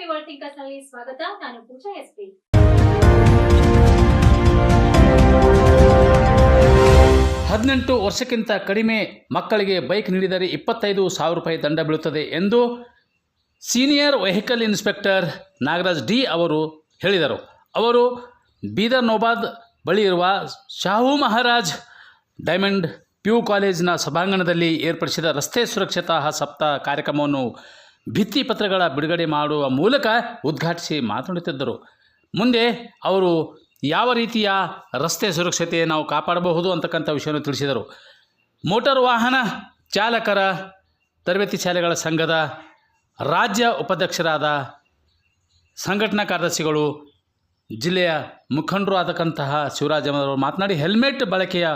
ಸ್ವಾಗತ. ನಾನು ಪೂಜಾ ಎಸ್ಪಿ. ಹದಿನೆಂಟು ವರ್ಷಕ್ಕಿಂತ ಕಡಿಮೆ ಮಕ್ಕಳಿಗೆ ಬೈಕ್ ನೀಡಿದರೆ ಇಪ್ಪತ್ತೈದು ಸಾವಿರ ರೂಪಾಯಿ ದಂಡ ಬೀಳುತ್ತದೆ ಎಂದು senior vehicle inspector Nagaraj D ಅವರು ಹೇಳಿದರು. ಅವರು ಬೀದರ್ ನೋಬಾದ್ ಬಳಿ ಇರುವ Shahu Maharaj diamond P U ಕಾಲೇಜಿನ ಸಭಾಂಗಣದಲ್ಲಿ ಏರ್ಪಡಿಸಿದ ರಸ್ತೆ ಸುರಕ್ಷತಾ ಸಪ್ತಾಹ ಕಾರ್ಯಕ್ರಮವನ್ನು ಭಿತ್ತಿಪತ್ರಗಳ ಬಿಡುಗಡೆ ಮಾಡುವ ಮೂಲಕ ಉದ್ಘಾಟಿಸಿ ಮಾತನಾಡುತ್ತಿದ್ದರು. ಮುಂದೆ ಅವರು ಯಾವ ರೀತಿಯ ರಸ್ತೆ ಸುರಕ್ಷತೆ ನಾವು ಕಾಪಾಡಬಹುದು ಅಂತಕ್ಕಂಥ ವಿಷಯವನ್ನು ತಿಳಿಸಿದರು. ಮೋಟಾರ್ ವಾಹನ ಚಾಲಕರ ತರಬೇತಿ ಶಾಲೆಗಳ ಸಂಘದ ರಾಜ್ಯ ಉಪಾಧ್ಯಕ್ಷರಾದ ಸಂಘಟನಾ ಕಾರ್ಯದರ್ಶಿಗಳು, ಜಿಲ್ಲೆಯ ಮುಖಂಡರು ಆದಕ್ಕಂತಹ ಶಿವರಾಜ್ ಅವರು ಮಾತನಾಡಿ, ಹೆಲ್ಮೆಟ್ ಬಳಕೆಯ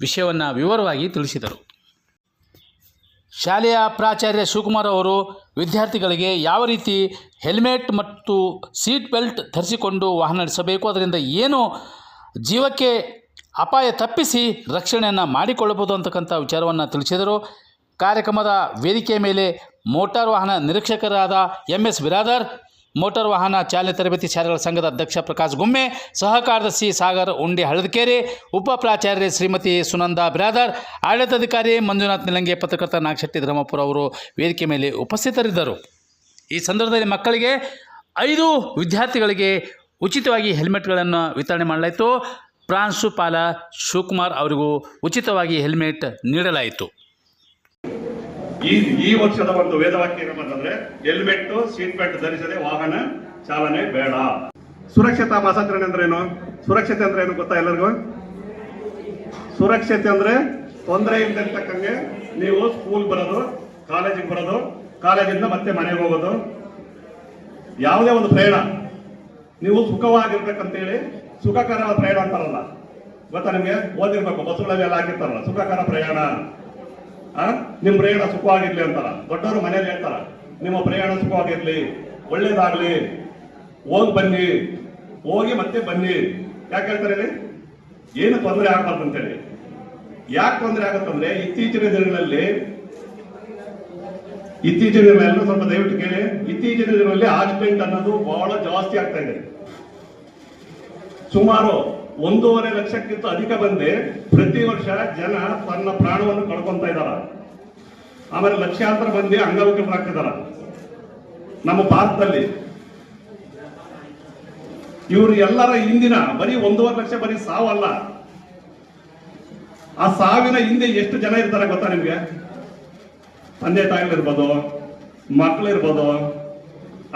ವಿಷಯವನ್ನು ವಿವರವಾಗಿ ತಿಳಿಸಿದರು. ಶಾಲೆಯ ಪ್ರಾಚಾರ್ಯ ಶಿವಕುಮಾರ್ ಅವರು ವಿದ್ಯಾರ್ಥಿಗಳಿಗೆ ಯಾವ ರೀತಿ ಹೆಲ್ಮೆಟ್ ಮತ್ತು ಸೀಟ್ ಬೆಲ್ಟ್ ಧರಿಸಿಕೊಂಡು ವಾಹನ ನಡೆಸಬೇಕು, ಅದರಿಂದ ಏನು ಜೀವಕ್ಕೆ ಅಪಾಯ ತಪ್ಪಿಸಿ ರಕ್ಷಣೆಯನ್ನು ಮಾಡಿಕೊಳ್ಳಬಹುದು ಅಂತಕ್ಕಂಥ ವಿಚಾರವನ್ನು ತಿಳಿಸಿದರು. ಕಾರ್ಯಕ್ರಮದ ವೇದಿಕೆಯ ಮೇಲೆ ಮೋಟಾರ್ ವಾಹನ ನಿರೀಕ್ಷಕರಾದ ಎಂ ಎಸ್ ಬಿರಾದರ್ ಮೋಟಾರ್ ವಾಹನ ಚಾಲನೆ ತರಬೇತಿ ಶಾಲೆಗಳ ಸಂಘದ ಅಧ್ಯಕ್ಷ ಪ್ರಕಾಶ್ ಗುಮ್ಮೆ ಸಹ ಕಾರ್ಯದರ್ಶಿ ಸಾಗರ್ ಉಂಡಿ ಹಳದಕೇರಿ, ಉಪ ಪ್ರಾಚಾರ್ಯ ಶ್ರೀಮತಿ ಸುನಂದಾ ಬಿರಾದರ್ ಆಡಳಿತಾಧಿಕಾರಿ ಮಂಜುನಾಥ್ ನಿಲಂಗೆ, ಪತ್ರಕರ್ತ ನಾಗಶೆಟ್ಟಿ ಧರ್ಮಪುರ ಅವರು ವೇದಿಕೆ ಮೇಲೆ ಉಪಸ್ಥಿತರಿದ್ದರು. ಈ ಸಂದರ್ಭದಲ್ಲಿ ಮಕ್ಕಳಿಗೆ ಐದು ವಿದ್ಯಾರ್ಥಿಗಳಿಗೆ ಉಚಿತವಾಗಿ ಹೆಲ್ಮೆಟ್ಗಳನ್ನು ವಿತರಣೆ ಮಾಡಲಾಯಿತು. ಪ್ರಾಂಶುಪಾಲ ಶಿವಕುಮಾರ್ ಅವರಿಗೂ ಉಚಿತವಾಗಿ ಹೆಲ್ಮೆಟ್ ನೀಡಲಾಯಿತು. ಈ ಈ ವರ್ಷದ ಒಂದು ವೇದವಾಕ್ಯ ಏನಂತಂದ್ರೆ ಹೆಲ್ಮೆಟ್ ಸೀಟ್ ಬೆಲ್ಟ್ ಧರಿಸದೆ ವಾಹನ ಚಾಲನೆ ಬೇಡ. ಸುರಕ್ಷತಾ ಮಾಸಾಚರಣೆ ಅಂದ್ರೆ ಏನು? ಸುರಕ್ಷತೆ ಅಂದ್ರೆ ಏನು ಗೊತ್ತಾ ಎಲ್ಲರಿಗೂ? ಸುರಕ್ಷತೆ ಅಂದ್ರೆ ತೊಂದರೆ ಇಲ್ದಿರ್ತಕ್ಕಂಗೆ ನೀವು ಸ್ಕೂಲ್ ಬರೋದು ಕಾಲೇಜಿಗೆ ಬರೋದು ಕಾಲೇಜಿಂದ ಮತ್ತೆ ಮನೆಗೆ ಹೋಗೋದು. ಯಾವುದೇ ಒಂದು ಪ್ರಯಾಣ, ನೀವು ಸುಖವಾಗಿರ್ಬೇಕಂತೇಳಿ ಸುಖಕರ ಪ್ರಯಾಣ ಅಂತಾರಲ್ಲ. ಗೊತ್ತಾ ನಿಮಗೆ? ಓದಿರ್ಬೇಕು, ಬಸ್ಸುಗಳಲ್ಲಿ ಎಲ್ಲ ಹಾಕಿರ್ತಾರಲ್ಲ, ಸುಖಕರ ಪ್ರಯಾಣ. ಆ? ನಿಮ್ ಪ್ರಯಾಣ ಸುಖವಾಗಿರ್ಲಿ ಅಂತಾರ. ದೊಡ್ಡವರು ಮನೇಲಿ ಹೇಳ್ತಾರ, ನಿಮ್ಮ ಪ್ರಯಾಣ ಸುಖವಾಗಿರ್ಲಿ, ಒಳ್ಳೇದಾಗ್ಲಿ, ಹೋಗಿ ಬನ್ನಿ, ಹೋಗಿ ಮತ್ತೆ ಬನ್ನಿ. ಯಾಕೆ ಹೇಳ್ತಾರೆ ಹೇಳಿ? ಏನು ತೊಂದರೆ ಅಂತೇಳಿ. ಯಾಕೆ ತೊಂದರೆ ಆಗುತ್ತಂದ್ರೆ ಇತ್ತೀಚಿನ ದಿನಗಳಲ್ಲಿ ಇತ್ತೀಚಿನ ದಿನಗಳಲ್ಲಿ ಸ್ವಲ್ಪ ದಯವಿಟ್ಟು ಕೇಳಿ. ಇತ್ತೀಚಿನ ದಿನಗಳಲ್ಲಿ ಆಕ್ಸಿಡೆಂಟ್ ಅನ್ನೋದು ಬಹಳ ಜಾಸ್ತಿ ಆಗ್ತಾ ಇದೆ. ಸುಮಾರು ಒಂದೂವರೆ ಲಕ್ಷಕ್ಕಿಂತ ಅಧಿಕ ಮಂದಿ ಪ್ರತಿ ವರ್ಷ ಜನ ತನ್ನ ಪ್ರಾಣವನ್ನು ಕಳ್ಕೊಂತ ಇದ್ದಾರ ಆಮೇಲೆ ಲಕ್ಷಾಂತರ ಮಂದಿ ಅಂಗವಿಕಲರಾಗ್ತಿದಾರ ನಮ್ಮ ಭಾರತದಲ್ಲಿ. ಇವರು ಎಲ್ಲರ ಹಿಂದಿನ ಬರೀ ಒಂದೂವರೆ ಲಕ್ಷ ಬರೀ ಸಾವಲ್ಲ ಆ ಸಾವಿನ ಹಿಂದೆ ಎಷ್ಟು ಜನ ಇರ್ತಾರೆ ಗೊತ್ತಾ ನಿಮ್ಗೆ? ತಂದೆ ತಾಯಿಗಳಿರ್ಬೋದು ಮಕ್ಕಳಿರ್ಬೋದು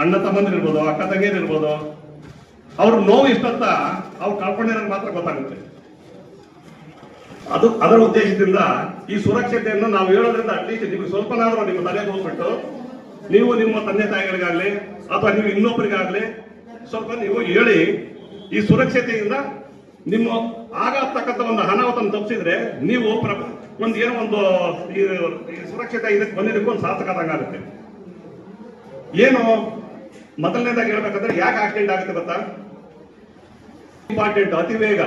ಅಣ್ಣ ತಮ್ಮಂದಿರ್ಬೋದು ಅಕ್ಕ ತಂಗಿಯರಿರ್ಬೋದು ಅವ್ರ ನೋವು ಇಷ್ಟತ್ತ ಅವ್ರು ಕಳ್ಕೊಂಡಿರೋದು ಮಾತ್ರ ಗೊತ್ತಾಗುತ್ತೆ. ಅದು ಅದರ ಉದ್ದೇಶದಿಂದ ಈ ಸುರಕ್ಷತೆಯನ್ನು ನಾವು ಹೇಳೋದ್ರಿಂದ ಅಟ್ಲೀಸ್ಟ್ ನಿಮಗೆ ಸ್ವಲ್ಪನಾದ್ರೂ ನಿಮ್ಮ ತಲೆ ಹೋಗ್ಬಿಟ್ಟು ನೀವು ನಿಮ್ಮ ತಂದೆ ತಾಯಿಗಳಿಗಾಗ್ಲಿ ಅಥವಾ ನೀವು ಇನ್ನೊಬ್ಬರಿಗಾಗ್ಲಿ ಸ್ವಲ್ಪ ನೀವು ಹೇಳಿ ಈ ಸುರಕ್ಷತೆಯಿಂದ ನಿಮ್ಮ ಆಗತಕ್ಕಂಥ ಒಂದು ಅನಾಹುತವನ್ನು ತಪ್ಪಿಸಿದ್ರೆ ನೀವು ಒಂದು ಏನೋ ಒಂದು ಈ ಸುರಕ್ಷತೆ ಇದಕ್ಕೆ ಬಂದಿದ್ದಕ್ಕೂ ಒಂದು ಸಾರ್ಥಕದಂಗಾಗುತ್ತೆ ಏನು ಮೊದಲನೇದಾಗಿ ಹೇಳ್ಬೇಕಂದ್ರೆ ಯಾಕೆ ಆಕ್ಸಿಡೆಂಟ್ ಆಗುತ್ತೆ ಗೊತ್ತಾ? ಇಂಪಾರ್ಟೆಂಟ್ ಅತಿ ವೇಗ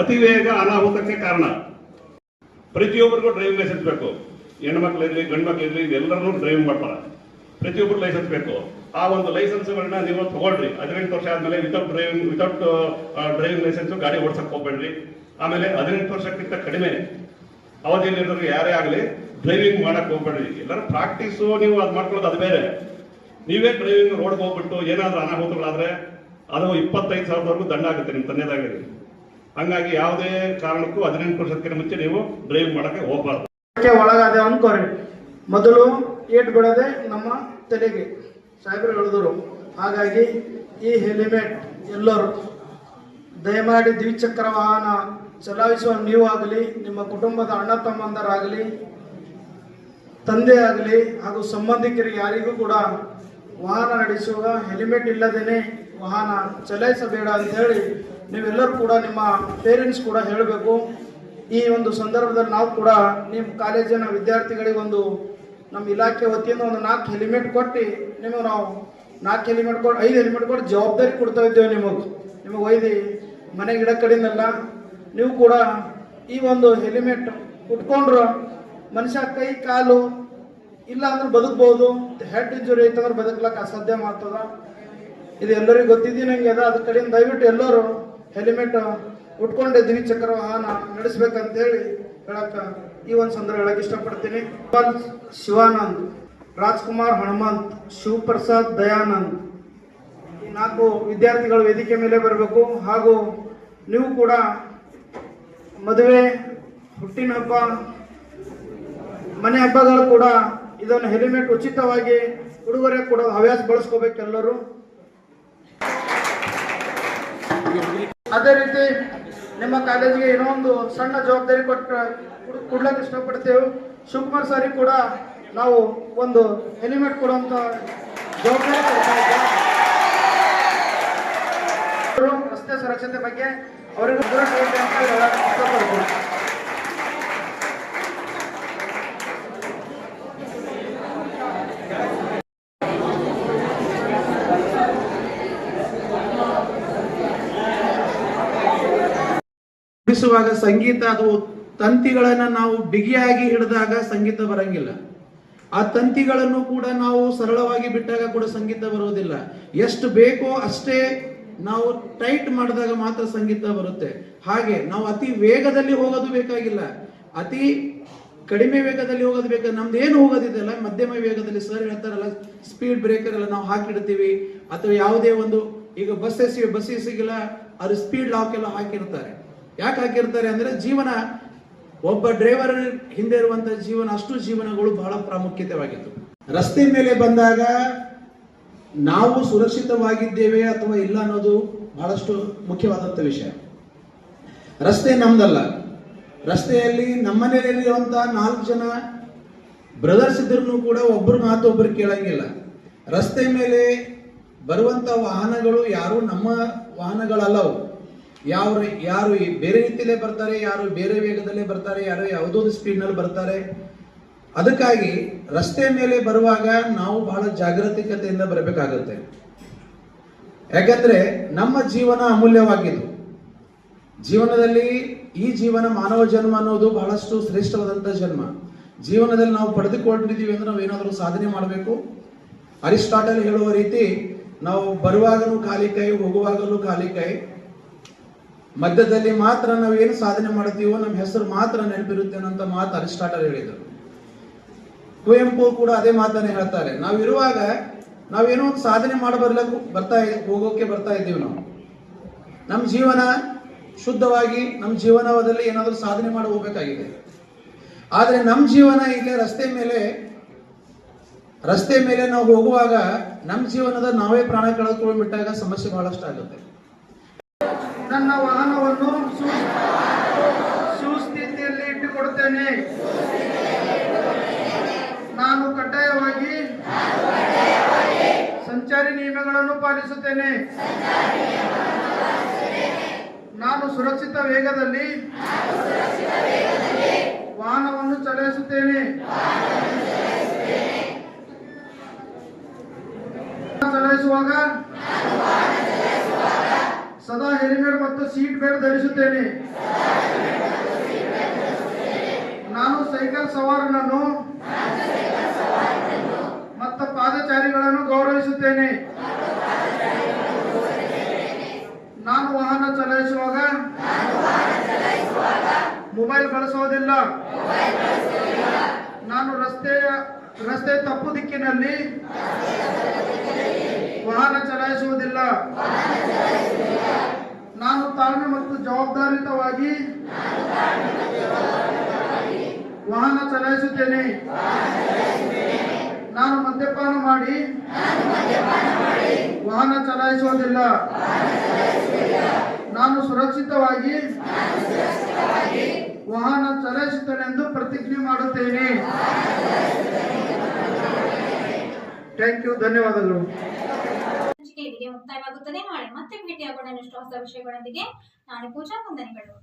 ಅತಿ ವೇಗ ಅನಾಹುತಕ್ಕೆ ಕಾರಣ. ಪ್ರತಿಯೊಬ್ಬರಿಗೂ ಡ್ರೈವಿಂಗ್ ಲೈಸೆನ್ಸ್ ಬೇಕು. ಹೆಣ್ಮಕ್ಳು ಇರಲಿ ಗಂಡು ಮಕ್ಳು ಇರಲಿ ಎಲ್ಲರನ್ನೂ ಡ್ರೈವಿಂಗ್ ಮಾಡ್ತಾರೆ. ಪ್ರತಿಯೊಬ್ಬರು ಲೈಸೆನ್ಸ್ ಬೇಕು. ಆ ಒಂದು ಲೈಸೆನ್ಸ್ಗಳನ್ನ ನೀವು ತಗೊಳ್ರಿ. ಹದಿನೆಂಟು ವರ್ಷ ಆದಮೇಲೆ without driving without driving licence ಗಾಡಿ ಓಡಿಸಕ್ಕೆ ಹೋಗ್ಬೇಡ್ರಿ. ಆಮೇಲೆ ಹದಿನೆಂಟು ವರ್ಷಕ್ಕಿಂತ ಕಡಿಮೆ ಅವಧಿಯಲ್ಲಿರೋರು ಯಾರೇ ಆಗಲಿ ಡ್ರೈವಿಂಗ್ ಮಾಡಕ್ ಹೋಗ್ಬೇಡ್ರಿ. ಎಲ್ಲರ ಪ್ರಾಕ್ಟೀಸು ನೀವು ಅದು ಮಾಡ್ಕೊಳ್ಳೋದು ಅದು ಬೇರೆ. ನೀವೇ ಡ್ರೈವಿಂಗ್ ರೋಡ್ಗೆ ಹೋಗ್ಬಿಟ್ಟು ಏನಾದರೂ ಅನಾಹುತಗಳಾದರೆ ಅದು ಇಪ್ಪತ್ತೈದು ಸಾವಿರದವರೆಗೂ ದಂಡ ಆಗುತ್ತೆ ನಿಮ್ಮ ತಂದೆದಾಗಿ ಹಂಗಾಗಿ ಯಾವುದೇ ಕಾರಣಕ್ಕೂ ಹದಿನೆಂಟು ವರ್ಷಕ್ಕಿಂತ ಮುಂಚೆ ನೀವು ಡ್ರೈವ್ ಮಾಡಕ್ಕೆ ಹೋಗ್ಬಾರ್ದು. ಒಳಗಾದ ಅನ್ಕೋರಿ. ಮೊದಲು ಏಟ್ ಬಿಡದೆ ನಮ್ಮ ತಲೆಗೆ ಸಾಹೇಬರು ಹೇಳಿದರು. ಹಾಗಾಗಿ ಈ ಹೆಲಿಮೆಟ್ ಎಲ್ಲರೂ ದಯಮಾಡಿ ದ್ವಿಚಕ್ರ ವಾಹನ ಚಲಾಯಿಸುವ ನೀವು ಆಗಲಿ ನಿಮ್ಮ ಕುಟುಂಬದ ಅಣ್ಣ ತಮ್ಮಂದರಾಗಲಿ, ತಂದೆ ಆಗಲಿ ಹಾಗೂ ಸಂಬಂಧಿಕರಿಗೆ ಯಾರಿಗೂ ಕೂಡ ವಾಹನ ನಡೆಸುವಾಗ ಹೆಲಿಮೆಟ್ ಇಲ್ಲದೇನೆ ವಾಹನ ಚಲಾಯಿಸಬೇಡ ಅಂತ ಹೇಳಿ ನೀವೆಲ್ಲರೂ ಕೂಡ ನಿಮ್ಮ ಪೇರೆಂಟ್ಸ್ ಕೂಡ ಹೇಳಬೇಕು. ಈ ಒಂದು ಸಂದರ್ಭದಲ್ಲಿ ನಾವು ಕೂಡ ನಿಮ್ಮ ಕಾಲೇಜಿನ ವಿದ್ಯಾರ್ಥಿಗಳಿಗೆ ಒಂದು ನಮ್ಮ ಇಲಾಖೆ ವತಿಯಿಂದ ಒಂದು ನಾಲ್ಕು ಹೆಲಿಮೆಟ್ ಕೊಟ್ಟು ನಿಮಗೆ ನಾವು ನಾಲ್ಕು ಹೆಲಿಮೆಟ್ ಕೊಟ್ಟು, ಐದು ಹೆಲಿಮೆಟ್ ಕೊಟ್ಟು ಜವಾಬ್ದಾರಿ ಕೊಡ್ತಾ ಇದ್ದೇವೆ ನಿಮಗೆ. ನಿಮಗೆ ಒಯ್ದು ಮನೆ ಗಿಡ ಕಡಿಂದಲ್ಲ ನೀವು ಕೂಡ ಈ ಒಂದು ಹೆಲಿಮೆಟ್ ಉಟ್ಕೊಂಡ್ರೆ ಮನುಷ್ಯ ಕೈ, ಕಾಲು ಇಲ್ಲ ಅಂದ್ರೆ ಬದುಕ್ಬೋದು. ಹೆಡ್ ಇಂಜುರಿ ಐತಂದ್ರೆ ಬದುಕಲಕ್ಕೆ ಅಸಾಧ್ಯ ಮಾಡ್ತದ. ಇದು ಎಲ್ಲರಿಗೂ ಗೊತ್ತಿದ್ದೀನಿ ನಂಗೆ ಅದ. ಅದ್ರ ಕಡೆಯಿಂದ ದಯವಿಟ್ಟು ಎಲ್ಲರೂ ಹೆಲ್ಮೆಟ್ ಉಟ್ಕೊಂಡೆ ದ್ವಿಚಕ್ರ ವಾಹನ ನಡೆಸ್ಬೇಕಂತೇಳಿ ಹೇಳಕ್ಕ ಈ ಒಂದು ಸಂದರ್ಭ ಹೇಳಕ್ ಇಷ್ಟಪಡ್ತೀನಿ. ಶಿವಾನಂದ್, ರಾಜ್ಕುಮಾರ್ ಹನುಮಂತ್, ಶಿವಪ್ರಸಾದ್ ದಯಾನಂದ್ ಈ ನಾಲ್ಕು ವಿದ್ಯಾರ್ಥಿಗಳು ವೇದಿಕೆ ಮೇಲೆ ಬರಬೇಕು. ಹಾಗೂ ನೀವು ಕೂಡ ಮದುವೆ, ಹುಟ್ಟಿನ ಹಬ್ಬ, ಮನೆ ಹಬ್ಬಗಳು ಕೂಡ ಇದನ್ನು ಹೆಲ್ಮೆಟ್ ಉಚಿತವಾಗಿ ಉಡುಗೊರೆ ಕೂಡ ಹವ್ಯಾಸ ಬಳಸ್ಕೋಬೇಕು ಎಲ್ಲರೂ. ಅದೇ ರೀತಿ ನಿಮ್ಮ ಕಾಲೇಜಿಗೆ ಏನೋ ಒಂದು ಸಣ್ಣ ಜವಾಬ್ದಾರಿ ಕೊಟ್ಟು ಕೊಡ್ಲಕ್ಕೆ ಇಷ್ಟಪಡ್ತೇವೆ. ಶಿವಕುಮಾರ್ ಸರಿ ಕೂಡ ನಾವು ಒಂದು ಹೆಲಿಮೆಟ್ ಕೊಡುವಂತ ಜವಾಬ್ದಾರಿ ರಸ್ತೆ ಸುರಕ್ಷತೆ ಬಗ್ಗೆ ಅವರಿಗೂ ದೂರ ಹೇಳಕ್ ಬಿಡಿಸುವಾಗ ಸಂಗೀತ, ಅದು ತಂತಿಗಳನ್ನು ನಾವು ಬಿಗಿಯಾಗಿ ಹಿಡಿದಾಗ ಸಂಗೀತ ಬರಂಗಿಲ್ಲ. ಆ ತಂತಿಗಳನ್ನು ಕೂಡ ನಾವು ಸರಳವಾಗಿ ಬಿಟ್ಟಾಗ ಕೂಡ ಸಂಗೀತ ಬರುವುದಿಲ್ಲ. ಎಷ್ಟು ಬೇಕೋ ಅಷ್ಟೇ ನಾವು ಟೈಟ್ ಮಾಡಿದಾಗ ಮಾತ್ರ ಸಂಗೀತ ಬರುತ್ತೆ. ಹಾಗೆ ನಾವು ಅತಿ ವೇಗದಲ್ಲಿ ಹೋಗೋದು ಬೇಕಾಗಿಲ್ಲ. ಅತಿ ಕಡಿಮೆ ವೇಗದಲ್ಲಿ ಹೋಗೋದು ಬೇಕಾದ್ರೆ ನಮ್ದು ಏನು ಹೋಗೋದಿದೆಯಲ್ಲ ಮಧ್ಯಮ ವೇಗದಲ್ಲಿ ಸರ್ ಹೇಳ್ತಾರಲ್ಲ ಸ್ಪೀಡ್ ಬ್ರೇಕರ್ ಎಲ್ಲ ನಾವು ಹಾಕಿಡ್ತೀವಿ. ಅಥವಾ ಯಾವುದೇ ಒಂದು, ಈಗ ಬಸ್ ಎಸ್ ಬಸ್ ಸಿಗಿಲ್ಲ ಅದು ಸ್ಪೀಡ್ ಲಾಕ್ ಎಲ್ಲ ಹಾಕಿರ್ತಾರೆ. ಯಾಕೆ ಹಾಕಿರ್ತಾರೆ ಅಂದ್ರೆ ಜೀವನ, ಒಬ್ಬ ಡ್ರೈವರ್ ಹಿಂದೆ ಇರುವಂತಹ ಜೀವನ, ಅಷ್ಟು ಜೀವನಗಳು ಬಹಳ ಪ್ರಾಮುಖ್ಯತೆವಾಗಿತ್ತು. ರಸ್ತೆ ಮೇಲೆ ಬಂದಾಗ ನಾವು ಸುರಕ್ಷಿತವಾಗಿದ್ದೇವೆ ಅಥವಾ ಇಲ್ಲ ಅನ್ನೋದು ಬಹಳಷ್ಟು ಮುಖ್ಯವಾದಂಥ ವಿಷಯ. ರಸ್ತೆ ನಮ್ದಲ್ಲ. ರಸ್ತೆಯಲ್ಲಿ ನಮ್ಮನೆಯಲ್ಲಿರುವಂತಹ ನಾಲ್ಕು ಜನ ಬ್ರದರ್ಸ್ ಇದ್ರೂ ಕೂಡ ಒಬ್ಬರು ಮಾತು ಒಬ್ಬರು ಕೇಳಂಗಿಲ್ಲ. ರಸ್ತೆ ಮೇಲೆ ಬರುವಂತ ವಾಹನಗಳು ಯಾರು ನಮ್ಮ ವಾಹನಗಳಲ್ಲವು. ಯಾರು ಈ ಬೇರೆ ರೀತಿಯಲ್ಲೇ ಬರ್ತಾರೆ, ಯಾರು ಬೇರೆ ವೇಗದಲ್ಲೇ ಬರ್ತಾರೆ, ಯಾರು ಯಾವುದೋ ಸ್ಪೀಡ್ನಲ್ಲಿ ಬರ್ತಾರೆ. ಅದಕ್ಕಾಗಿ ರಸ್ತೆ ಮೇಲೆ ಬರುವಾಗ ನಾವು ಬಹಳ ಜಾಗೃತಿಕತೆಯಿಂದ ಬರಬೇಕಾಗುತ್ತೆ. ಯಾಕಂದ್ರೆ ನಮ್ಮ ಜೀವನ ಅಮೂಲ್ಯವಾಗಿದ್ದು. ಜೀವನದಲ್ಲಿ ಈ ಜೀವನ ಮಾನವ ಜನ್ಮ ಅನ್ನೋದು ಬಹಳಷ್ಟು ಶ್ರೇಷ್ಠವಾದಂಥ ಜನ್ಮ. ಜೀವನದಲ್ಲಿ ನಾವು ಪಡೆದುಕೊಂಡಿದ್ದೀವಿ ಅಂದ್ರೆ ನಾವು ಏನಾದರೂ ಸಾಧನೆ ಮಾಡಬೇಕು. ಅರಿಸ್ಟಾಟಲ್ ಹೇಳುವ ರೀತಿ ನಾವು ಬರುವಾಗಲೂ ಖಾಲಿ ಕೈ, ಹೋಗುವಾಗಲೂ ಖಾಲಿ ಕೈ. ಮಧ್ಯದಲ್ಲಿ ಮಾತ್ರ ನಾವು ಏನು ಸಾಧನೆ ಮಾಡ್ತೀವೋ ನಮ್ಮ ಹೆಸರು ಮಾತ್ರ ನೆನಪಿರುತ್ತೆ ಅಂತ ಮಾತು ಅರಿಸ್ಟಾಟಲ್ ಹೇಳಿದರು. ಕುವೆಂಪು ಕೂಡ ಅದೇ ಮಾತನ್ನು ಹೇಳ್ತಾರೆ. ನಾವು ಇರುವಾಗ ನಾವೇನೋ ಒಂದು ಸಾಧನೆ ಮಾಡಬರ್ಲಕ್ಕೂ ಬರ್ತಾ ಹೋಗೋಕೆ ಬರ್ತಾ ಇದ್ದೀವಿ ನಾವು. ನಮ್ಮ ಜೀವನ ಶುದ್ಧವಾಗಿ, ನಮ್ಮ ಜೀವನದಲ್ಲಿ ಏನಾದರೂ ಸಾಧನೆ ಮಾಡಿ ಹೋಗ್ಬೇಕಾಗಿದೆ. ಆದರೆ ನಮ್ಮ ಜೀವನ ಇಲ್ಲೇ ರಸ್ತೆ ಮೇಲೆ ರಸ್ತೆ ಮೇಲೆ ನಾವು ಹೋಗುವಾಗ ನಮ್ಮ ಜೀವನದ ನಾವೇ ಪ್ರಾಣ ಕಳೆದುಕೊಂಡ್ಬಿಟ್ಟಾಗ ಸಮಸ್ಯೆ ಬಹಳಷ್ಟು ಆಗುತ್ತೆ ನನ್ನ ವಾಹನವನ್ನು ಸುಸ್ಥಿತಿಯಲ್ಲಿ ಇಟ್ಟುಕೊಡುತ್ತೇನೆ. ನಾನು ಕಡ್ಡಾಯವಾಗಿ ಸಂಚಾರಿ ನಿಯಮಗಳನ್ನು ಪಾಲಿಸುತ್ತೇನೆ. ನಾನು ಸುರಕ್ಷಿತ ವೇಗದಲ್ಲಿ ವಾಹನವನ್ನು ಚಲಾಯಿಸುತ್ತೇನೆ. ಚಲಾಯಿಸುವಾಗ ಸದಾ ಹೆಲ್ಮೆಟ್ ಮತ್ತು ಸೀಟ್ ಬೆಲ್ಟ್ ಧರಿಸುತ್ತೇನೆ. ನಾನು ಸೈಕಲ್ ಸವಾರನನ್ನು, ಮತ್ತು ಪಾದಚಾರಿಗಳನ್ನು ಗೌರವಿಸುತ್ತೇನೆ. ನಾನು ವಾಹನ ಚಲಾಯಿಸುವಾಗ, ಮೊಬೈಲ್ ಬಳಸೋದಿಲ್ಲ ನಾನು ರಸ್ತೆಯ, ರಸ್ತೆ ತಪ್ಪು ದಿಕ್ಕಿನಲ್ಲಿ ವಾಹನ ಚಲಾಯಿಸುವುದಿಲ್ಲ. ನಾನು ತಾಳ್ಮೆ ಮತ್ತು ಜವಾಬ್ದಾರಿತವಾಗಿ ವಾಹನ ಚಲಾಯಿಸುತ್ತೇನೆ. ನಾನು ಮದ್ಯಪಾನ ಮಾಡಿ ವಾಹನ ಚಲಾಯಿಸುವುದಿಲ್ಲ. ನಾನು ಸುರಕ್ಷಿತವಾಗಿ ವಾಹನ ಚಲಾಯಿಸುತ್ತೇನೆ ಎಂದು ಪ್ರತಿಜ್ಞೆ ಮಾಡುತ್ತೇನೆ. ಥ್ಯಾಂಕ್ ಯು ಧನ್ಯವಾದಗಳು. ಮುಕ್ತಾಯವಾಗುತ್ತದೆ. ಮತ್ತೆ ಭೇಟಿಯಾಗೋಣ ಇಷ್ಟು ಹೊಸ ವಿಷಯಗಳೊಂದಿಗೆ ನಾನು ಪೂಜಾ ವಂದನೆಗಳು.